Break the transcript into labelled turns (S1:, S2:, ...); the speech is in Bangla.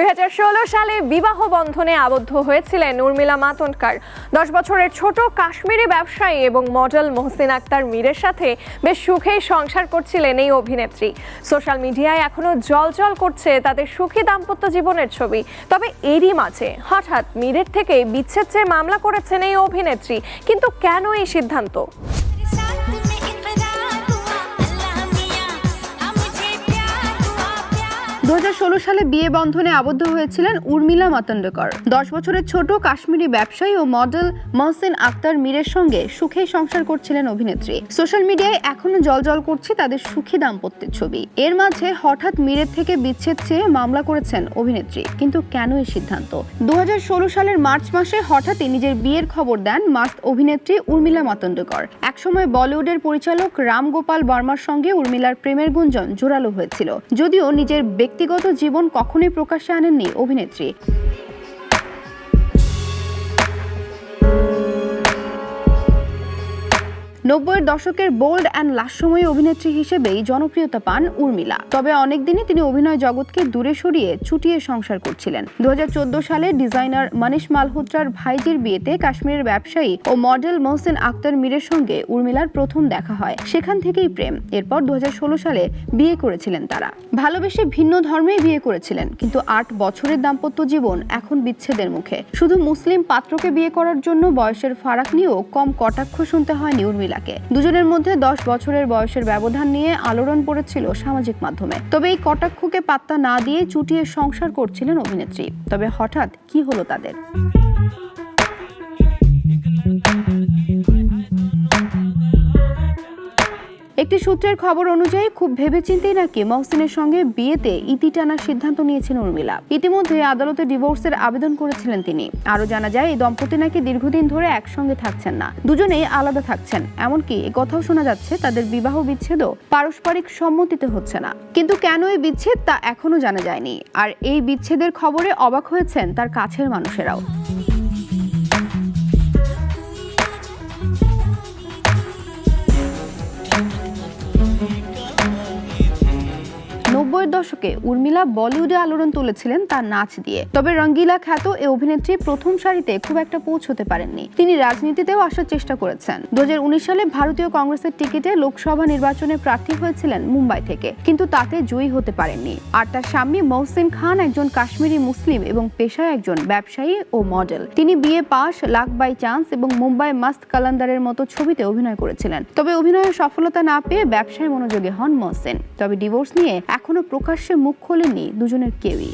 S1: দুই হাজার ষোলো সালে বিবাহ বন্ধনে আবদ্ধ হয়েছিলেন উর্মিলা মাতন্ডকার দশ বছরের ছোট কাশ্মীরি ব্যবসায়ী এবং মডেল মোহসিন আক্তার মীরের সাথে বেশ সুখেই সংসার করছিলেন এই অভিনেত্রী। সোশ্যাল মিডিয়ায় এখনও জলজল করছে তাদের সুখী দাম্পত্য জীবনের ছবি। তবে এরই মাঝে হঠাৎ মীরের থেকে বিচ্ছেদ চেয়ে মামলা করেছেন এই অভিনেত্রী। কিন্তু কেন এই সিদ্ধান্ত?
S2: দু সালে বিয়ে বন্ধনে আবদ্ধ হয়েছিলেন উর্মিলা মাতন্ডকর দশ বছরের ছোট কাশ্মীরি ব্যবসায়ী ও মডেল মহসেন আক্তার মীরের সঙ্গে সুখেই সংসার করছিলেন অভিনেত্রী। সোশ্যাল মিডিয়ায় এখনও জলজল করছে তাদের সুখী দাম্পত্যের ছবি। এর মাঝে হঠাৎ মীরের থেকে বিচ্ছেদ চেয়ে মামলা করেছেন অভিনেত্রী। কিন্তু কেন এই সিদ্ধান্ত? দু হাজার ষোলো সালের মার্চ মাসে হঠাৎই নিজের বিয়ের খবর দেন মাস্ত অভিনেত্রী উর্মিলা মাতন্ডকর একসময় বলিউডের পরিচালক রাম গোপাল বর্মার সঙ্গে উর্মিলার প্রেমের গুঞ্জন জোরালো হয়েছিল। যদিও নিজের ব্যক্তিগত জীবন কখনোই প্রকাশ্যে আনেননি অভিনেত্রী। নব্বইয়ের দশকের বোল্ড অ্যান্ড লাস্যময়ী অভিনেত্রী হিসেবেই জনপ্রিয়তা পান উর্মিলা। তবে অনেকদিনই তিনি অভিনয় জগৎকে দূরে সরিয়ে ছুটিয়ে সংসার করছিলেন। দু হাজার চোদ্দ সালে ডিজাইনার মনীষ মালহোত্রার ভাইজির বিয়েতে কাশ্মীরের ব্যবসায়ী ও মডেল মহসিন আক্তার মীরের সঙ্গে উর্মিলার প্রথম দেখা হয়। সেখান থেকেই প্রেম। এরপর দু হাজার ষোলো সালে বিয়ে করেছিলেন তারা। ভালোবেসে ভিন্ন ধর্মেই বিয়ে করেছিলেন, কিন্তু আট বছরের দাম্পত্য জীবন এখন বিচ্ছেদের মুখে। শুধু মুসলিম পাত্রকে বিয়ে করার জন্য বয়সের ফারাক নিয়েও কম কটাক্ষ শুনতে হয়নি উর্মিলাকে দুজনের মধ্যে দশ বছরের বয়সের ব্যবধান নিয়ে আলোড়ন পড়েছিল সামাজিক মাধ্যমে। তবে এই কটাক্ষকে পাত্তা না দিয়ে চুটিয়ে সংসার করছিলেন অভিনেত্রী। তবে হঠাৎ কি হলো তাদের? একটি সূত্রের খবর অনুযায়ী, খুব ভেবেচিন্তেই নাকি মহসিনের সঙ্গে বিয়েতে ইতি টানার সিদ্ধান্ত নিয়েছেন উর্মিলা। ইতিমধ্যে আদালতে ডিভোর্সের আবেদন করেছিলেন তিনি। আরও জানা যায়, এই দম্পতি নাকি দীর্ঘদিন ধরে একসঙ্গে থাকছেন না। দুজনেই আলাদা থাকছেন। এমনকি কথাও শোনা যাচ্ছে, তাদের বিবাহ বিচ্ছেদও পারস্পরিক সম্মতিতে হচ্ছে না। কিন্তু কেন এই বিচ্ছেদ তা এখনও জানা যায়নি। আর এই বিচ্ছেদের খবরে অবাক হয়েছেন তার কাছের মানুষেরাও। দশকে উর্মিলা বলিউডে আলোড়ন তুলেছিলেন তার নাচ দিয়ে। তবে রঙ্গিলা খ্যাত এই অভিনেত্রী প্রথম সারিতে খুব একটা পৌঁছতে পারেননি। তিনি রাজনীতিতেও আসার চেষ্টা করেছেন। দু সালে ভারতীয় কংগ্রেসের টিকিটে লোকসভা নির্বাচনে প্রার্থী হয়েছিলেন মুম্বাই থেকে, কিন্তু তাতে জয়ী হতে পারেননি। আর তার স্বামী মহসিন খান একজন কাশ্মীরি মুসলিম এবং পেশায় একজন ব্যবসায়ী ও মডেল। তিনি বিয়ে পাস, লাক বাই চান্স এবং মুম্বাই মাস্ত কালান্দারের মতো ছবিতে অভিনয় করেছিলেন। তবে অভিনয়ে সফলতা না পেয়ে ব্যবসায় মনোযোগী হন মহসিন। তবে ডিভোর্স নিয়ে এখনও প্রকাশ্যে মুখ খোলেননি দুজনের কেউই।